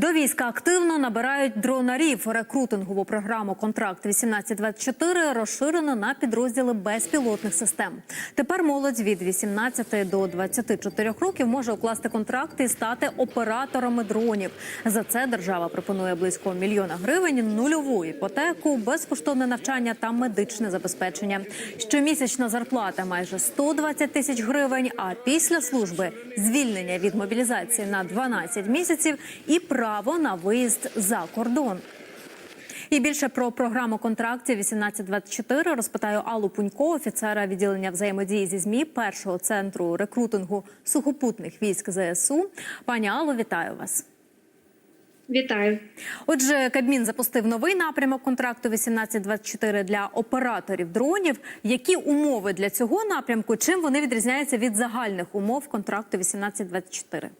До війська активно набирають дронарів. Рекрутингову програму Контракт 1824 розширено на підрозділи безпілотних систем. Тепер молодь від 18 до 24 років може укласти контракти і стати операторами дронів. За це держава пропонує близько мільйона гривень, нульову іпотеку, безкоштовне навчання та медичне забезпечення. Щомісячна зарплата майже 120 тисяч гривень. А після служби звільнення від мобілізації на 12 місяців і право на виїзд за кордон. І більше про програму контрактів 1824 розпитаю Аллу Пунько, офіцера відділення взаємодії зі змі першого центру рекрутингу сухопутних військ ЗСУ. Пані Алло, вітаю вас. Вітаю. Отже, Кабмін запустив новий напрямок контракту 1824 для операторів дронів. Які умови для цього напрямку? Чим вони відрізняються від загальних умов контракту 1824?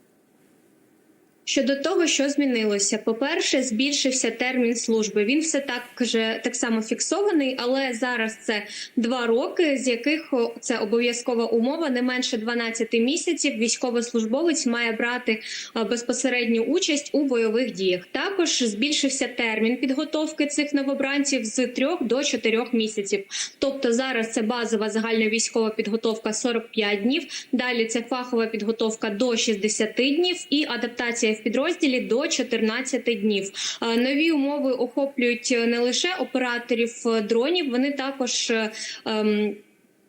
Щодо того, що змінилося, по-перше, збільшився термін служби. Він все так же так само фіксований, але зараз це два роки, з яких це обов'язкова умова. Не менше 12 місяців. Військовослужбовець має брати безпосередню участь у бойових діях. Також збільшився термін підготовки цих новобранців з 3 до 4 місяців. Тобто зараз це базова загальна військова підготовка 45 днів. Далі це фахова підготовка до 60 днів і адаптація в підрозділі до 14 днів. Е, Нові умови охоплюють не лише операторів е, дронів, вони також е, ем,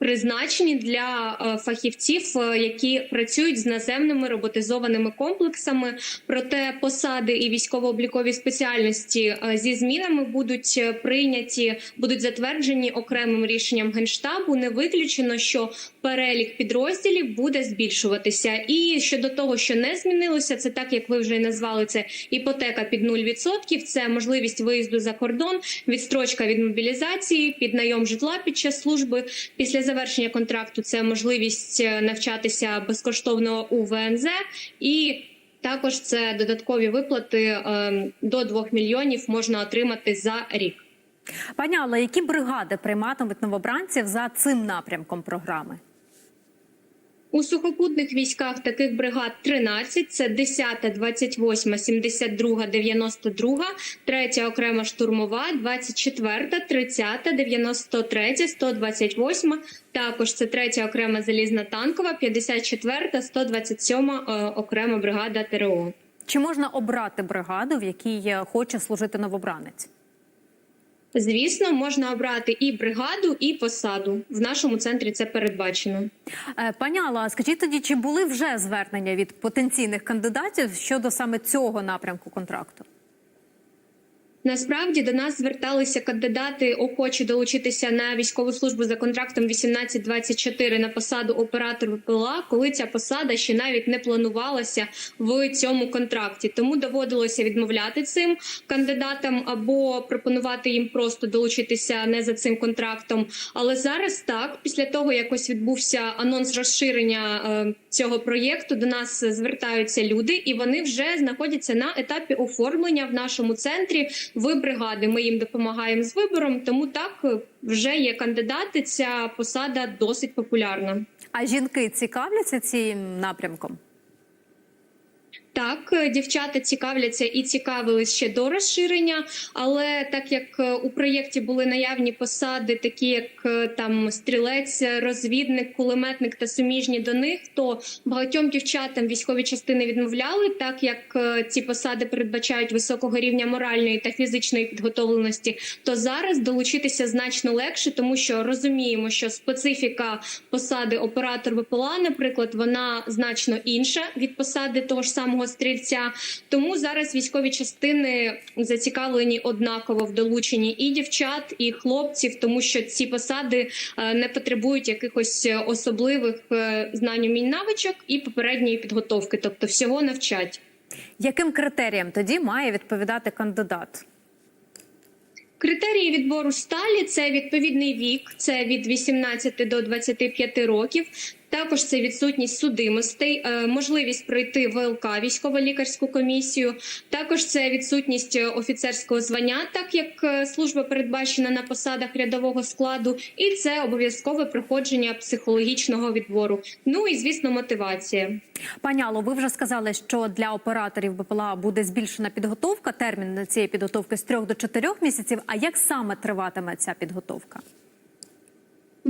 призначені для е, фахівців, е, які працюють з наземними роботизованими комплексами. Проте посади і військово-облікові спеціальності е, зі змінами будуть прийняті, будуть затверджені окремим рішенням генштабу. Не виключено, що перелік підрозділів буде збільшуватися. І щодо того, що не змінилося, це так як ви вже назвали це іпотека під 0%, Це можливість виїзду за кордон, відстрочка від мобілізації, піднайом житла під час служби. Після завершення контракту це можливість е, навчатися безкоштовно у ВНЗ і. Також це додаткові виплати е, до 2 мільйонів можна отримати за рік. Пані Алла, які бригади прийматимуть новобранців за цим напрямком програми? У сухопутних військах таких бригад 13. Це 10, 28, 72, 92, 3 окрема штурмова, 24, 30, 93, 128, також це 3 окрема залізна танкова, 54, 127 е, окрема бригада ТРО. Чи можна обрати бригаду, в якій е, хоче служити новобранець? Звісно, можна обрати і бригаду, і посаду. В нашому центрі це передбачено. Е, Пані Алла, скажіть тоді, чи були вже звернення від потенційних кандидатів щодо саме цього напрямку контракту? Насправді до нас зверталися кандидати, охочі долучитися на військову службу за контрактом 1824 на посаду оператор ВПЛА, коли ця посада ще навіть не планувалася в цьому контракті. Тому доводилося відмовляти цим кандидатам або пропонувати їм просто долучитися не за цим контрактом. Але зараз так, після того як ось відбувся анонс розширення е, цього проєкту, до нас звертаються люди, і вони вже знаходяться на етапі оформлення в нашому центрі в бригади. Ми їм допомагаємо з вибором. Тому так е, вже є кандидати. Ця посада досить популярна. А жінки цікавляться цим напрямком? Так, е, дівчата цікавляться і цікавились ще до розширення, але так як е, у проєкті були наявні посади, такі як е, там стрілець, розвідник, кулеметник та суміжні до них, то багатьом дівчатам військові частини відмовляли, так як ці посади передбачають високого рівня моральної та фізичної підготовленості, то зараз долучитися значно легше, тому що розуміємо, що специфіка посади оператор ВПЛА, наприклад, вона значно інша від посади того ж самого стрільця. Тому зараз військові частини зацікавлені однаково в долученні і дівчат, і хлопців, тому що ці посади е, не потребують якихось особливих е, знань умінь навичок і попередньої підготовки, тобто всього навчать. Яким критеріям тоді має відповідати кандидат? Критерії відбору сталі це відповідний вік, це від 18 до 25 років. Також це відсутність судимостей, е, можливість пройти ВЛК військово-лікарську комісію. Також це відсутність е, офіцерського звання, так як е, служба передбачена на посадах рядового складу, і це обов'язкове проходження психологічного відбору. Ну і звісно, мотивація. Пані ви вже сказали, що для операторів БПЛА буде збільшена підготовка. Термін цієї підготовки з трьох до чотирьох місяців. А як саме триватиме ця підготовка?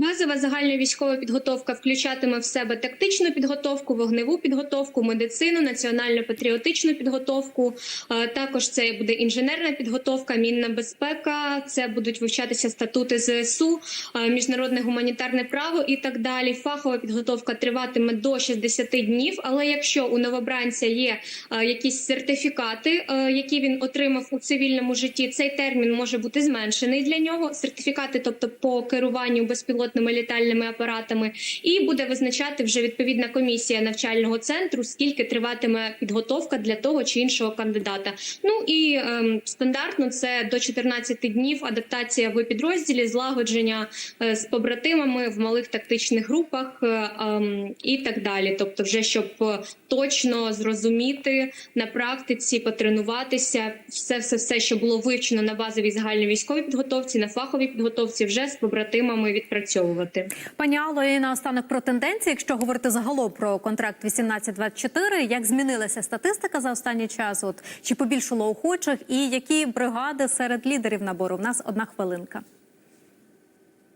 Базова загальна військова підготовка включатиме в себе тактичну підготовку, вогневу підготовку, медицину, національно-патріотичну підготовку. Е, Також це буде інженерна підготовка, мінна безпека. Це будуть вивчатися статути ЗСУ, е, міжнародне гуманітарне право і так далі. Фахова підготовка триватиме до 60 днів. Але якщо у новобранця є е, якісь сертифікати, які він отримав у цивільному житті, цей термін може бути зменшений для нього. Сертифікати, тобто по керуванню безпілотними літальними апаратами, і буде визначати вже відповідна комісія навчального центру, скільки триватиме підготовка для того чи іншого кандидата. Ну і ем, стандартно це до 14 днів адаптація в підрозділі, злагодження е, з побратимами в малих тактичних групах е, ем, і так далі. Тобто, вже щоб е, точно зрозуміти на практиці, потренуватися, все, все, все, що було вивчено на базовій загальній військовій підготовці, на фаховій підготовці, вже з побратимами відпрацьовувати. Пані Алло, і наостанок про тенденції, якщо говорити загалом про контракт 1824, як змінилася статистика за останній час? От чи побільшало охочих, і які бригади серед лідерів набору? У нас одна хвилинка.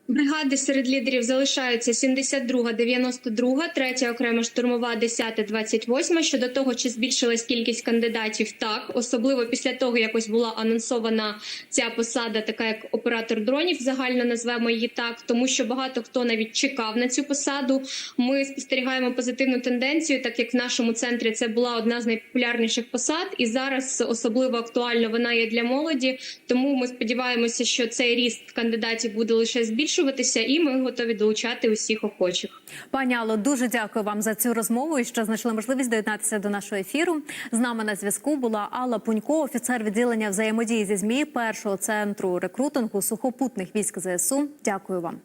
Бригади серед лідерів залишаються 72, 92, 3 окрема штурмова, 10, 28. Щодо того, чи збільшилась кількість кандидатів, так особливо після того, як ось була анонсована ця посада, така як оператор дронів, загально назвемо її так, тому що багато хто навіть чекав на цю посаду. Ми спостерігаємо позитивну тенденцію, так як в нашому центрі це була одна з найпопулярніших посад, і зараз особливо актуально вона є для молоді. Тому ми сподіваємося, що цей ріст кандидатів буде лише збільшуватися, і ми готові долучати усіх охочих. Пані Алло, дуже дякую вам за цю розмову і що знайшли можливість доєднатися до нашого ефіру. З нами на зв'язку була Алла Пунько, офіцер відділення взаємодії зі змі першого центру рекрутингу сухопутних військ ЗСУ. Дякую вам.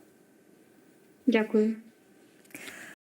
Дякую.